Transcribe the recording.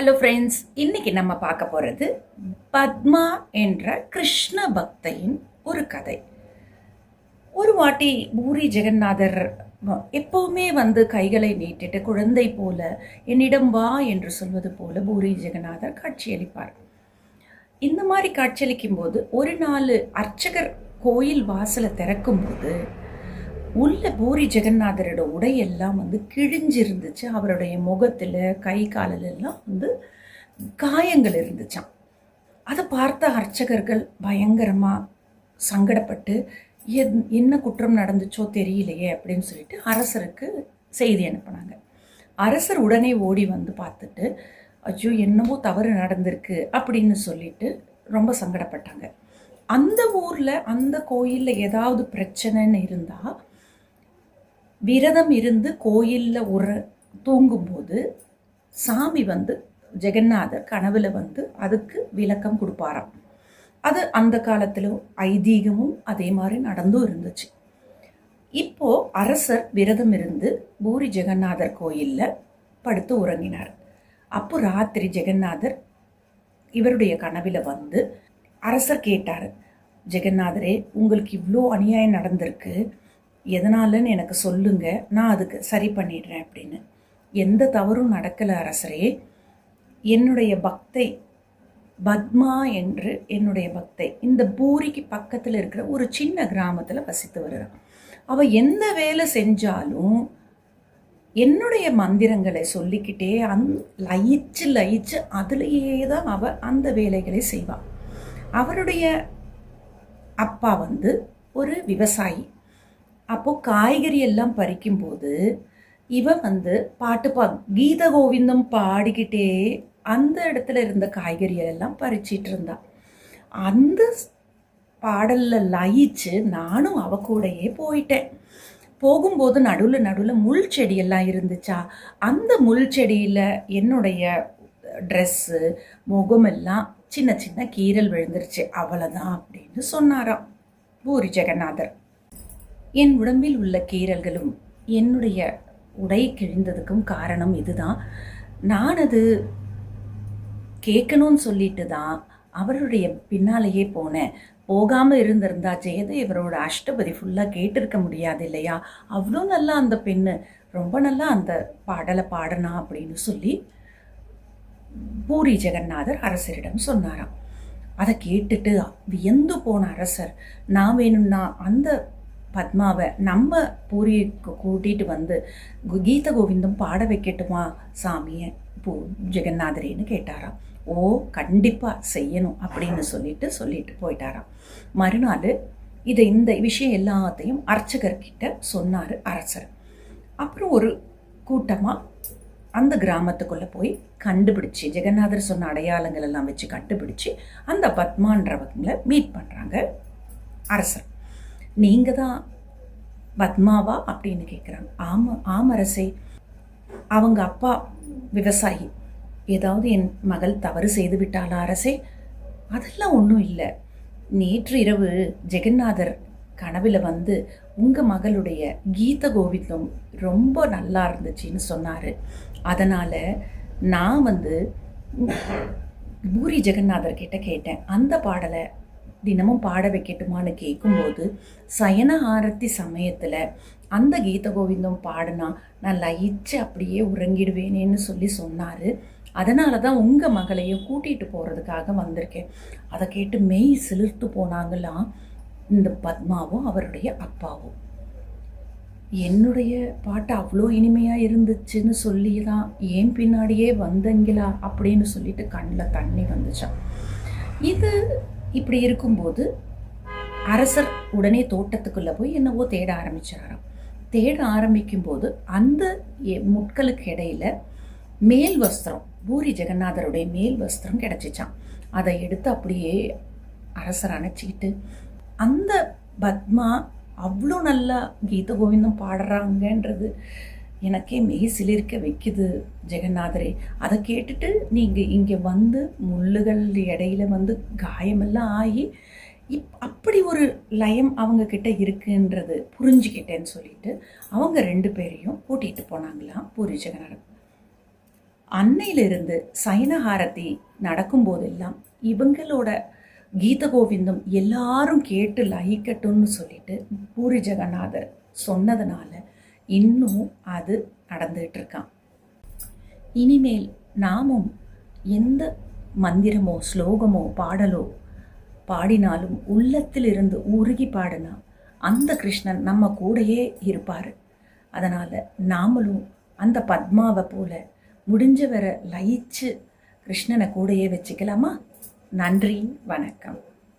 Hello friends இன்னைக்கு நம்ம பார்க்க போகிறது பத்மா என்ற கிருஷ்ண பக்தையின் ஒரு கதை. ஒரு வாட்டி பூரி ஜெகநாதர் எப்போவுமே வந்து கைகளை நீட்டிட்டு குழந்தை போல என்னிடம் வா என்று சொல்வது போல பூரி ஜெகநாதர் காட்சியளிப்பார். இந்த மாதிரி காட்சியளிக்கும் போது ஒரு நாள் அர்ச்சகர் கோயில் வாசலை திறக்கும்போது உள்ள பூரி ஜெகநாதரோட உடையெல்லாம் வந்து கிழிஞ்சிருந்துச்சு. அவருடைய முகத்தில் கை காலில் எல்லாம் வந்து காயங்கள் இருந்துச்சாம். அதை பார்த்த அர்ச்சகர்கள் பயங்கரமாக சங்கடப்பட்டு என்- என்ன குற்றம் நடந்துச்சோ தெரியலையே அப்படின்னு சொல்லிட்டு அரசருக்கு செய்தி அனுப்புனாங்க. அரசர் உடனே ஓடி வந்து பார்த்துட்டு ஐயோ என்னவோ தவறு நடந்திருக்கு அப்படின்னு சொல்லிட்டு ரொம்ப சங்கடப்பட்டாங்க. அந்த ஊரில் அந்த கோயிலில் ஏதாவது பிரச்சனைன்னு இருந்தால் விரதம் இருந்து கோயிலில் ஒரு தூங்கும்போது சாமி வந்து ஜெகநாதர் கனவுல வந்து அதுக்கு விளக்கம் கொடுப்பாராம். அது அந்த காலத்தில் ஐதீகமும் அதே மாதிரி நடந்தும் இருந்துச்சு. இப்போ அரசர் விரதம் இருந்து பூரி ஜெகநாதர் கோயிலில் படுத்து உறங்கினார். அப்போ ராத்திரி ஜெகநாதர் இவருடைய கனவில் வந்து அரசர் கேட்டார் ஜெகநாதரே உங்களுக்கு இவ்வளோ அநியாயம் நடந்திருக்கு. எதனாலன்னு எனக்கு சொல்லுங்க. நான் அதுக்கு சரி பண்ணிடுறேன் அப்படின்னு. எந்த தவறும் நடக்கலை அரசரே. என்னுடைய பக்தை பத்மா என்று என்னுடைய பக்தை இந்த பூரிக்கு பக்கத்தில் இருக்கிற ஒரு சின்ன கிராமத்தில் வசித்து வருகிறான். அவள் எந்த வேலை செஞ்சாலும் என்னுடைய மந்திரங்களை சொல்லிக்கிட்டே அந் லயிச்சு லயிச்சு அதுலேயே தான் அவள் அந்த வேலைகளை செய்வாள் அவருடைய அப்பா வந்து ஒரு விவசாயி. அப்போது காய்கறி எல்லாம் பறிக்கும்போது இவன் வந்து பாட்டு பா கீத கோவிந்தம் பாடிக்கிட்டே அந்த இடத்துல இருந்த காய்கறியெல்லாம் பறிச்சிட்டு இருந்தா அந்த பாடலில் லயிச்சு நானும் அவ கூடயே போயிட்டேன். போகும்போது நடுவில் நடுவில் முள் செடியெல்லாம் இருந்துச்சா? அந்த முள் செடியில் என்னுடைய ட்ரெஸ்ஸு முகமெல்லாம் சின்ன சின்ன கீறல் விழுந்துருச்சு. அவ்வளோதான் அப்படின்னு சொன்னாராம் பூரி ஜெகநாதர். என் உடம்பில் உள்ள கீறல்களும் என்னுடைய உடை கிழிந்ததுக்கும் காரணம் இதுதான். நான் அது கேட்கணும்னு சொல்லிட்டு தான் அவருடைய பின்னாலேயே போனேன். போகாமல் இருந்திருந்தா ஜெயதேவரோட அஷ்டபதி ஃபுல்லாக கேட்டிருக்க முடியாது இல்லையா? அவ்வளோ நல்லா அந்த பெண்ணு ரொம்ப நல்லா அந்த பாடலை பாடனா அப்படின்னு சொல்லி பூரி ஜெகநாதர் அரசரிடம் சொன்னாராம். அதை கேட்டுட்டு வியந்து போன அரசர் நான் வேணும்னா அந்த பத்மாவை நம்ம பூரிக்கு கூட்டிட்டு வந்து கீத கோவிந்தம் பாட வைக்கட்டுமா? சாமியை பூ ஜெகநாதரேன்னு கேட்டாராம். ஓ கண்டிப்பாக செய்யணும் அப்படின்னு சொல்லிட்டு சொல்லிட்டு போயிட்டாராம். மறுநாள் இதை இந்த விஷயம் எல்லாத்தையும் அர்ச்சகர்கிட்ட சொன்னார் அரசர். அப்புறம் ஒரு கூட்டமாக அந்த கிராமத்துக்குள்ளே போய் கண்டுபிடிச்சி ஜெகநாதர் சொன்ன அடையாளங்கள் எல்லாம் வச்சு கண்டுபிடிச்சி அந்த பத்மான்றவங்களை மீட் பண்ணுறாங்க அரசர். நீங்கள் தான் பத்மாவா அப்படின்னு கேட்குறாங்க ஆம ஆம் அரசே அவங்க அப்பா விவசாயி. ஏதாவது என் மகள் தவறு செய்து விட்டாளா அரசே? அதெல்லாம் ஒன்றும் இல்லை. நேற்று இரவு ஜெகநாதர் கனவில் வந்து உங்கள் மகளுடைய கீத கோவிந்தம் ரொம்ப நல்லா இருந்துச்சுன்னு சொன்னார். அதனால் நான் வந்து பூரி ஜெகநாதர் கிட்ட கேட்டேன். அந்த பாடலை தினமும் பாட வைக்கட்டுமான்னு கேட்கும்போது சயன ஆரத்தி சமயத்தில் அந்த கீத கோவிந்தம் பாடினா நான் லயிச்சு அப்படியே உறங்கிடுவேனேன்னு சொல்லி சொன்னார். அதனால தான் உங்கள் மகளையும் கூட்டிகிட்டு போகிறதுக்காக வந்திருக்கேன். அதை கேட்டு மெய் சிலிர்த்து போனாங்களாம் இந்த பத்மாவும் அவருடைய அப்பாவும். என்னுடைய பாட்டு அவ்வளோ இனிமையாக இருந்துச்சுன்னு சொல்லி தான் ஏன் பின்னாடியே வந்தீங்களா அப்படின்னு சொல்லிட்டு கண்ணில் தண்ணி வந்துச்சான் இது இப்படி இருக்கும்போது அரசர் உடனே தோட்டத்துக்குள்ளே போய் என்னவோ தேட ஆரம்பிச்சாராம். தேட ஆரம்பிக்கும்போது அந்த முட்களுக்கு இடையில மேல் வஸ்திரம் பூரி ஜெகநாதருடைய மேல் வஸ்திரம் கிடச்சிச்சான் அதை எடுத்து அப்படியே அரசர் அணைச்சிக்கிட்டு அந்த பத்மா அவ்வளோ நல்லா கீத கோவிந்தம் பாடுறாங்கன்றது எனக்கே மெய் சிலிர்க்க வைக்குது ஜெகநாதரே. அதை கேட்டுட்டு நீங்கள் இங்கே வந்து முள்ளுகள் இடையில வந்து காயமெல்லாம் ஆகி இப் அப்படி ஒரு லயம் அவங்க கிட்ட இருக்குன்றது புரிஞ்சுக்கிட்டேன்னு சொல்லிட்டு அவங்க ரெண்டு பேரையும் கூட்டிகிட்டு போனாங்களாம் பூரி ஜெகநாதர். அன்னையிலிருந்து சைனஹாரதி நடக்கும்போதெல்லாம் இவங்களோட கீத கோவிந்தம் எல்லாரும் கேட்டு லயிக்கட்டும்னு சொல்லிட்டு பூரி ஜெகநாதர் சொன்னதுனால இன்னும் அது நடந்துகிட்ருக்கான் இனிமேல் நாமும் எந்த மந்திரமோ ஸ்லோகமோ பாடலோ பாடினாலும் உள்ளத்திலிருந்து உருகி பாடினா அந்த கிருஷ்ணன் நம்ம கூடயே இருப்பார். அதனால் நாமளும் அந்த பத்மாவை போல முடிஞ்சவரை லயிச்சு கிருஷ்ணனை கூடயே வச்சுக்கலாமா? நன்றி வணக்கம்.